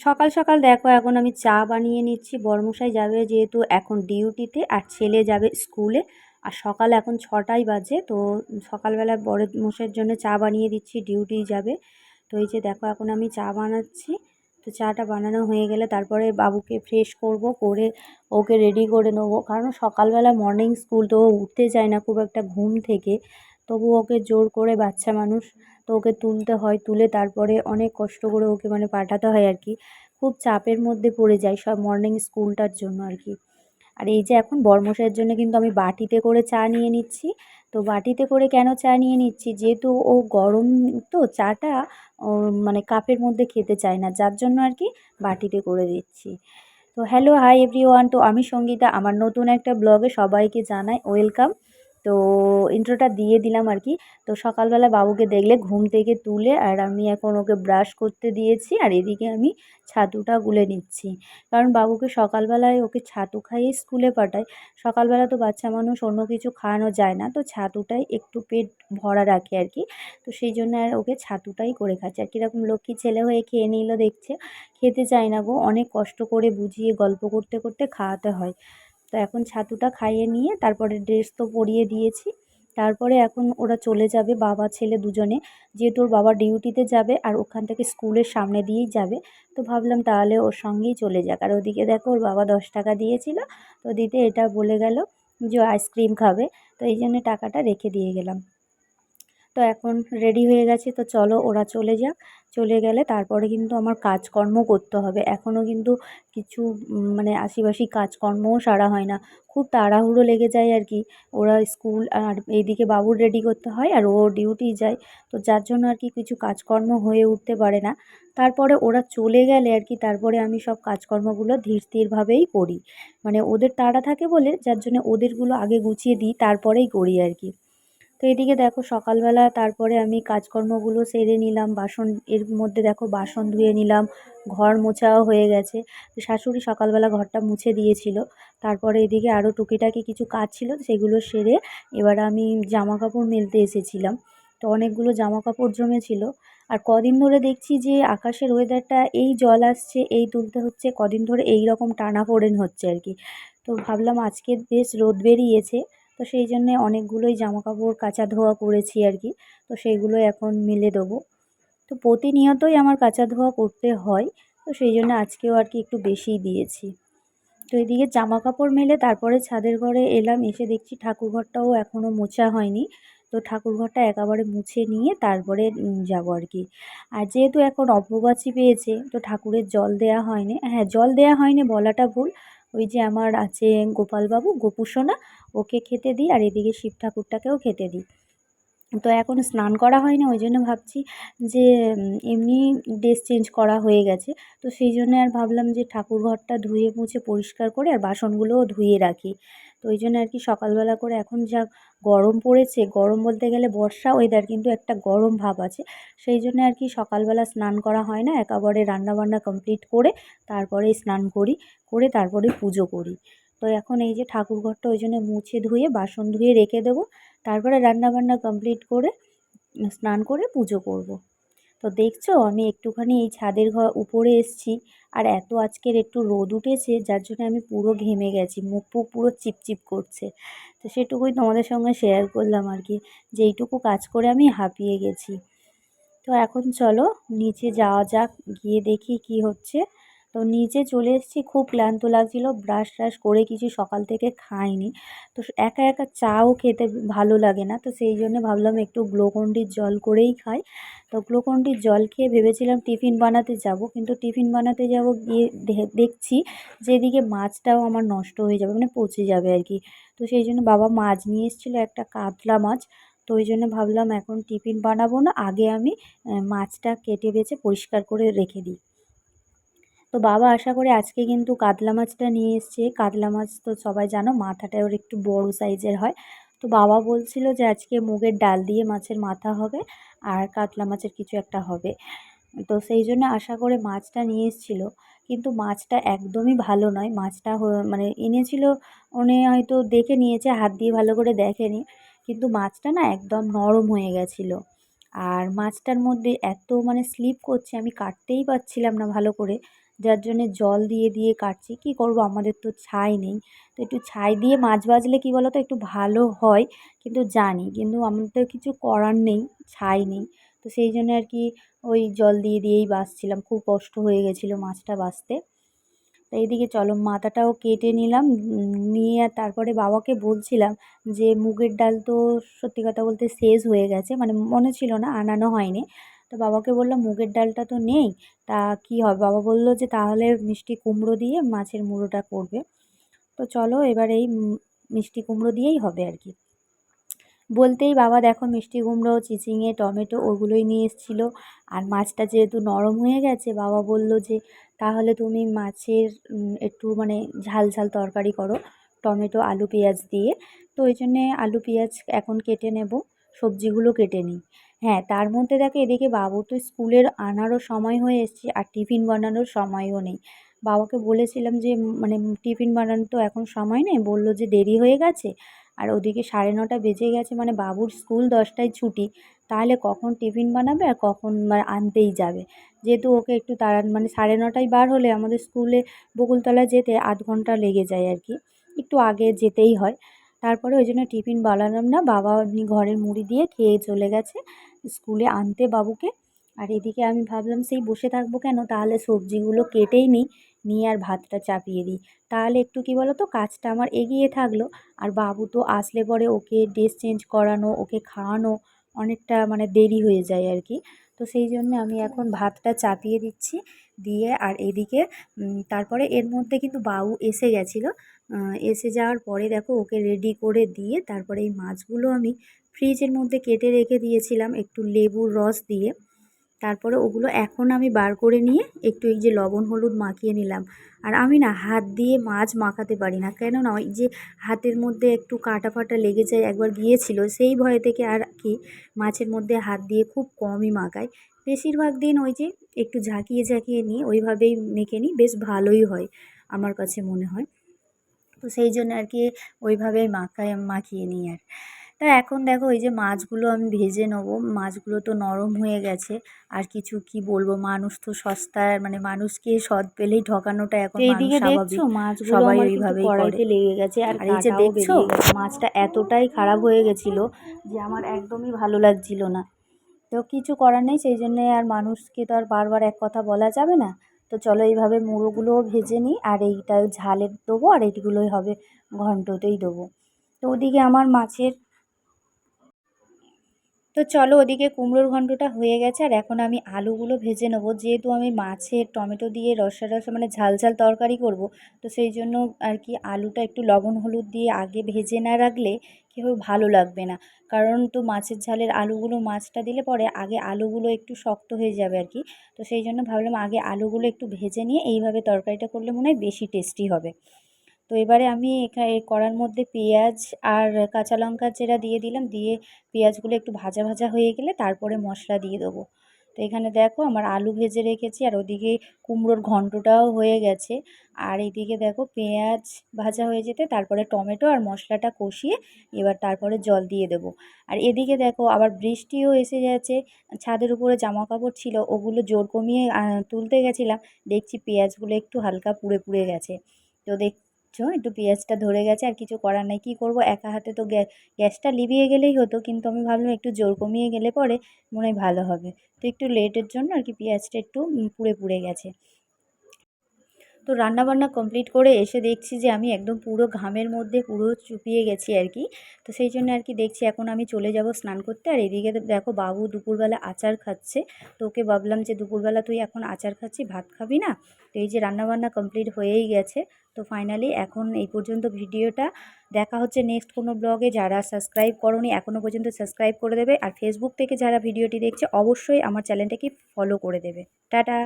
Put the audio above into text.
সকাল সকাল দেখো, এখন আমি চা বানিয়ে নিচ্ছি। বর্মশাই যাবে যেহেতু এখন ডিউটিতে আর ছেলে যাবে স্কুলে। আর সকাল এখন ছটাই বাজে, তো সকালবেলা বড় মশাইয়ের জন্য চা বানিয়ে দিচ্ছি, ডিউটি যাবে। তো এই যে দেখো, এখন আমি চা বানাচ্ছি। তো চাটা বানানো হয়ে গেলে তারপরে বাবুকে ফ্রেশ করব, করে ওকে রেডি করে নেব। কারণ সকালবেলা মর্নিং স্কুল তো উঠতে চায় না, খুব একটা ঘুম থেকে। তবু ওকে জোর করে বাচ্চা মানুষ তো ওকে তুলতে হয়, তুলে তারপরে অনেক কষ্ট করে ওকে মানে পাঠাতে হয় আর কি। খুব চাপের মধ্যে পড়ে যায় সব মর্নিং স্কুলটার জন্য আর কি। আর এই যে এখন বর্মশাইয়ের জন্য কিন্তু আমি বাটিতে করে চা নিয়ে নিচ্ছি। তো বাটিতে করে কেন চা নিয়ে নিচ্ছি? যেহেতু ও গরম তো চাটা মানে কাপের মধ্যে খেতে চায় না, যার জন্য আর কি বাটিতে করে দিচ্ছি। তো হ্যালো হাই এভরিওয়ান তো আমি সঙ্গীতা, আমার নতুন একটা ব্লগে সবাইকে জানাই ওয়েলকাম তো ইন্ট্রোটা দিয়ে দিলাম আর কি। তো সকালবেলা বাবুকে দেখলে ঘুম থেকে তুলে আর আমি এখন ওকে ব্রাশ করতে দিয়েছি আর এদিকে আমি ছাতুটা গুলে নিচ্ছি। কারণ বাবুকে সকালবেলায় ওকে ছাতু খাইয়ে স্কুলে পাঠাই। সকালবেলা তো বাচ্চা মানুষ অন্য কিছু খাওয়ানো যায় না। তো ছাতুটাই একটু পেট ভরা রাখে আর কি। তো সেই জন্য আর ওকে ছাতুটাই করে খাচ্ছে। আর কীরকম লক্ষ্মী ছেলে হয়ে খেয়ে নিল দেখছে। খেতে চায় না গো। অনেক কষ্ট করে বুঝিয়ে গল্প করতে করতে খাওয়াতে হয়। তো এখন ছাতুটা খাইয়ে নিয়ে তারপরে ড্রেস তো পরিয়ে দিয়েছি। তারপরে এখন ওরা চলে যাবে, বাবা, ছেলে দুজনে। যেহেতু ওর বাবা ডিউটিতে যাবে আর ওখান থেকে স্কুলের সামনে দিয়েই যাবে, তো ভাবলাম তাহলে ওর সঙ্গেই চলে যাক। আর ওদিকে দেখো ওর বাবা দশ টাকা দিয়েছিল, তো দিতে এটা বলে গেল যে আইসক্রিম খাবে, তো এই জন্য টাকাটা রেখে দিয়ে গেলাম। তো এখন রেডি হয়ে গেছে, তো চলো ওরা চলে যাক। চলে গেলে তারপরে কিন্তু আমার কাজকর্ম করতে হবে। এখনও কিন্তু কিছু মানে আশিবাসি কাজকর্মও সারা হয় না। খুব তাড়াহুড়ো লেগে যায় আর কি। ওরা স্কুল আর এইদিকে বাবুর রেডি করতে হয় আর ও ডিউটি যায়। তো যার জন্য আর কি কিছু কাজকর্ম হয়ে উঠতে পারে না। তারপরে ওরা চলে গেলে আর কি তারপরে আমি সব কাজকর্মগুলো ধীর স্থিরভাবেই করি। মানে ওদের তাড়া থাকে বলে, যার জন্য ওদেরগুলো আগে গুছিয়ে দিই, তারপরেই করি আর কি। তো এদিকে দেখো সকালবেলা তারপরে আমি কাজকর্মগুলো সেরে নিলাম, বাসন, এর মধ্যে দেখো বাসন ধুয়ে নিলাম, ঘর মোছাও হয়ে গেছে। শাশুড়ি সকালবেলা ঘরটা মুছে দিয়েছিল। তারপরে এদিকে আরও টুকিটাকি কিছু কাজ ছিল, সেগুলো সেরে এবার আমি জামা কাপড় মেলতে এসেছিলাম। তো অনেকগুলো জামা কাপড় জমেছিল। আর কদিন ধরে দেখছি যে আকাশের ওয়েদারটা এই জল আসছে, এই তুলতে হচ্ছে, কদিন ধরে এই রকম টানা পড়েন হচ্ছে আর কি। তো ভাবলাম আজকে বেশ রোদ বেরিয়েছে। তো সেই জন্যে অনেকগুলোই জামা কাপড় কাচা ধোয়া করেছি আর কি। তো সেইগুলো এখন মেলে দেবো। তো প্রতিনিয়তই আমার কাচা ধোয়া করতে হয়, তো সেই জন্য আজকেও আর কি একটু বেশিই দিয়েছি। তো এদিকে জামা কাপড় মেলে তারপরে ছাদের ঘরে এলাম, এসে দেখছি ঠাকুরঘরটাও এখনও মোছা হয়নি। তো ঠাকুরঘরটা একেবারে মুছে নিয়ে তারপরে যাব আর কি। আর যেহেতু এখন অপবাচি পেয়েছে, তো ঠাকুরের জল দেয়া হয়নি। হ্যাঁ জল দেয়া হয়নি বলাটা ভুল। ওই যে আমার আছে গোপালবাবু গোপুসোনা ওকে খেতে দিই আর এদিকে শিব ঠাকুরটাকেও খেতে দিই। তো এখন স্নান করা হয়নি, ওই জন্য ভাবছি যে এমনি ড্রেস চেঞ্জ করা হয়ে গেছে। তো সেই জন্য আর ভাবলাম যে ঠাকুর ঘরটা ধুয়ে মুছে পরিষ্কার করে আর বাসনগুলোও ধুয়ে রাখি। তো ওই জন্য আর কি সকালবেলা করে এখন যা গরম পড়েছে, গরম বলতে গেলে বর্ষা ওয়েদার কিন্তু একটা গরম ভাব আছে সেই জন্য আর কি সকালবেলা স্নান করা হয় না, একেবারে রান্নাবান্না কমপ্লিট করে তারপরে স্নান করি, করে তারপরে পুজো করি তো এখন এই যে ঠাকুর ঘরটা ওই জন্য মুছে ধুয়ে, বাসন ধুয়ে রেখে দেবো, তারপরে রান্নাবান্না কমপ্লিট করে স্নান করে পুজো করব। তো দেখছ, আমি একটুখানি এই ছাদের ঘর উপরে এসছি আর এত আজকের একটু রোদ উঠেছে, যার জন্য আমি পুরো ঘেমে গেছি, মুখ পুক পুরো চিপচিপ করছে। তো সেটুকুই তোমাদের সঙ্গে শেয়ার করলাম আর কি, যে এইটুকু কাজ করে আমি হাঁপিয়ে গেছি। তো এখন চলো, নিচে যাওয়া যাক, গিয়ে দেখি কি হচ্ছে। তো নিচে চলে এসেছি, খুব ক্লান্ত লাগছিল ব্রাশ ট্রাশ করে কিছু সকাল থেকে খাইনি। তো একা একা চাও খেতে ভালো লাগে না, তো সেই জন্য ভাবলাম একটু গ্লুকন্ডির জল করেই খাই। তো গ্লুকন্ডির জল খেয়ে ভেবেছিলাম টিফিন বানাতে যাব, কিন্তু টিফিন বানাতে যাব গিয়ে দেখছি যেদিকে মাছটাও আমার নষ্ট হয়ে যাবে মানে পচে যাবে আর কি। তো সেই জন্য বাবা মাছ নিয়ে এসেছিল, একটা কাতলা মাছ। তো ওই জন্য ভাবলাম এখন টিফিন বানাবো না, আগে আমি মাছটা কেটে বেছে পরিষ্কার করে রেখে দিই। তো বাবা আশা করে আজকে কিন্তু কাতলা মাছটা নিয়ে এসছে। কাতলা মাছ তো সবাই জানো মাথাটা ওর একটু বড় সাইজের হয়। তো বাবা বলছিল যে আজকে মুগের ডাল দিয়ে মাছের মাথা হবে আর কাতলা মাছের কিছু একটা হবে। তো সেই জন্য আশা করে মাছটা নিয়ে এসেছিল। কিন্তু মাছটা একদমই ভালো নয়। মাছটা মানে এনেছিল উনি হয়তো দেখে নিয়েছে, হাত দিয়ে ভালো করে দেখেনি। কিন্তু মাছটা না একদম নরম হয়ে গেছিল। আর মাছটার মধ্যে এত মানে স্লিপ করছে, আমি কাটতেই পারছিলাম না ভালো করে। যার জন্যে জল দিয়ে দিয়ে কাটছি। কী করব? আমাদের তো ছাই নেই। তো একটু ছাই দিয়ে মাছ ভাজলে কী বলো তো একটু ভালো হয়, কিন্তু জানি। কিন্তু আমার তো কিছু করার নেই, ছাই নেই। তো সেই জন্য আর কি ওই জল দিয়ে, দিয়েই বাছছিলাম খুব কষ্ট হয়ে গেছিল মাছটা বাছতে তো এইদিকে চলো, মাথাটাও কেটে নিলাম। নিয়ে আর তারপরে বাবাকে বলছিলাম যে, মুগের ডাল তো সত্যি কথা বলতে শেষ হয়ে গেছে। মানে মনে ছিল না, আনানো হয়নি। তো বাবাকে বললাম, মুগের ডালটা তো নেই, তা কী হবে? বাবা বলল যে, তাহলে মিষ্টি কুমড়ো দিয়ে মাছের মুড়োটা করবে। তো চলো এবার এই মিষ্টি কুমড়ো দিয়েই হবে আর কি। বলতেই বাবা দেখো মিষ্টি কুমড়ো, চিচিঙে, টমেটো ওগুলোই নিয়ে এসেছিল। আর মাছটা যেহেতু নরম হয়ে গেছে, বাবা বলল যে, তাহলে তুমি মাছের একটু মানে ঝাল ঝাল তরকারি করো, টমেটো, আলু, পেঁয়াজ দিয়ে। তো ওই জন্যে আলু, পেঁয়াজ এখন কেটে নেব। সবজিগুলো কেটে নিই। হ্যাঁ তার মধ্যে দেখো এদিকে বাবু তো স্কুলের আনারও সময় হয়ে এসছে আর টিফিন বানানোর সময়ও নেই। বাবাকে বলেছিলাম যে মানে টিফিন বানানোর তো এখন সময় নেই, বলল যে দেরি হয়ে গেছে আর ওদিকে সাড়ে নটা বেজে গেছে মানে বাবুর স্কুল দশটায় ছুটি। তাহলে কখন টিফিন বানাবে আর কখন আনতেই যাবে। যেহেতু ওকে একটু তাড়া মানে সাড়ে নটায় বার হলে আমাদের স্কুলে বকুলতলা যেতে আধ ঘণ্টা লেগে যায় আর কি। একটু আগে যেতেই হয়। তারপরে ওই জন্য টিফিন বানালাম না। বাবা এমনি ঘরের মুড়ি দিয়ে খেয়ে চলে গেছে স্কুলে আনতে বাবুকে। আর এদিকে আমি ভাবলাম, সেই বসে থাকব কেন? তাহলে সবজিগুলো কেটেই নিই, নিয়ে আর ভাতটা চাপিয়ে দিই। তাহলে একটু কি বলো তো কাজটা আমার এগিয়ে থাকল। আর বাবু তো আসলে পরে ওকে ড্রেস চেঞ্জ করানো, ওকে খাওয়ানো অনেকটা মানে দেরি হয়ে যায় আর কি। তো সেই জন্য আমি এখন ভাতটা চাপিয়ে দিচ্ছি। দিয়ে আর এদিকে তারপরে এর মধ্যে কিন্তু বাউ এসে গেছিল। এসে যাওয়ার পরে দেখো ওকে রেডি করে দিয়ে তারপরে এই মাছগুলো আমি ফ্রিজের মধ্যে কেটে রেখে দিয়েছিলাম একটু লেবুর রস দিয়ে। তারপরে ওগুলো এখন আমি বার করে নিয়ে একটু এই যে লবণ, হলুদ মাখিয়ে নিলাম। আর আমি না হাত দিয়ে মাছ মাখাতে পারি না। কেন না ওই যে হাতের মধ্যে একটু কাটা ফাটা লেগে যায় একবার গিয়েছিল, সেই ভয় থেকে আর কি মাছের মধ্যে হাত দিয়ে খুব কমই মাখাই। বেশিরভাগ দিন ওই যে একটু ঝাঁকিয়ে ঝাঁকিয়ে নিয়ে ওইভাবেই মেখে নিই, বেশ ভালোই হয় আমার কাছে মনে হয়। তো সেই জন্য আর কি ওইভাবেই মাখাই, মাখিয়ে নিই আর। তা এখন দেখো এই যে মাছগুলো আমি ভেজে নেব। মাছগুলো তো নরম হয়ে গেছে। আর কিছু কি বলব? মানুষ তো সস্তায় মানে মানুষকে সৎ পেলেই ঠকানোটা এখন এইদিকে দেখছ? মাছগুলো সবাই ওইভাবে কড়াইতে লেগে গেছে আর এই যে দেখছ? মাছটা এতটাই খারাপ হয়ে গেছিল যে আমার একদমই ভালো লাগছিল না। তো কিছু করার নেই সেই জন্যে আর মানুষকে তো আর বারবার এক কথা বলা যাবে না। তো চলো এইভাবে মুড়োগুলোও ভেজে নিই। আর এইটা ঝালের দেবো আর এইগুলোই হবে ঘন্টতেই দেবো। তো ওদিকে আমার মাছের তো চলো ওদিকে কুমড়োর ঘণ্টটা হয়ে গেছে, আর এখন আমি আলুগুলো ভেজে নেব। যেহেতু আমি মাছের টমেটো দিয়ে রসা রসা মানে ঝাল ঝাল তরকারি করব, তো সেই জন্য আর কি আলুটা একটু লবণ হলুদ দিয়ে আগে ভেজে না রাখলে কীভাবে ভালো লাগবে না। কারণ তো মাছের ঝালের আলুগুলো মাছটা দিলে পরে আগে আলুগুলো একটু শক্ত হয়ে যাবে আর কি। তো সেই জন্য ভাবলাম আগে আলুগুলো একটু ভেজে নিয়ে এইভাবে তরকারিটা করলে মনে হয় বেশি টেস্টি হবে। তো এবারে আমি এখানে কড়ার মধ্যে পেঁয়াজ আর কাঁচা লঙ্কা যেটা দিয়ে দিলাম, দিয়ে পেঁয়াজগুলো একটু ভাজা ভাজা হয়ে গেলে তারপরে মশলা দিয়ে দেবো। তো এখানে দেখো আমার আলু ভেজে রেখেছি আর ওদিকে কুমড়োর ঘন্টটাও হয়ে গেছে। আর এদিকে দেখো পেঁয়াজ ভাজা হয়ে যেতে তারপরে টমেটো আর মশলাটা কষিয়ে এবার তারপরে জল দিয়ে দেবো। আর এদিকে দেখো আবার বৃষ্টিও এসে যাচ্ছে ছাদের উপরে জামা কাপড় ছিল, ওগুলো জোর কমিয়ে তুলতে গেছিলাম, দেখছি পেঁয়াজগুলো একটু হালকা পুড়ে পুড়ে গেছে। তো দেখ একটু পেঁয়াজটা ধরে গেছে, আর কিছু করার নাই, কী করব? একা হাতে তো গ্যাসটা লিভিয়ে গেলেই হতো, কিন্তু আমি ভাবলাম একটু জোর কমিয়ে গেলে পরে মনে হয় ভালো হবে। তো একটু লেটের জন্য আর কি পেঁয়াজটা একটু পুড়ে পুড়ে গেছে। তো রান্নাবান্না কমপ্লিট করে এসে দেখছি যে আমি একদম পুরো ঘামের মধ্যে পুরো চুপিয়ে গেছি আর কি। তো সেই জন্য আর কি দেখছি এখন আমি চলে যাব স্নান করতে। আর এদিকে দেখো বাবু দুপুরবেলা আচার খাচ্ছে। তো ওকে ভাবলাম যে দুপুরবেলা তুই এখন আচার খাচ্ছি ভাত খাবি না? তো এই যে রান্নাবান্না কমপ্লিট হয়েই গেছে। তো ফাইনালি এখন এই পর্যন্ত ভিডিওটা। দেখা হচ্ছে নেক্সট কোনো ব্লগে যারা সাবস্ক্রাইব করনি এখনও পর্যন্ত সাবস্ক্রাইব করে দেবে। আর ফেসবুক থেকে যারা ভিডিওটি দেখছে, অবশ্যই আমার চ্যানেলটাকে ফলো করে দেবে। টাটা!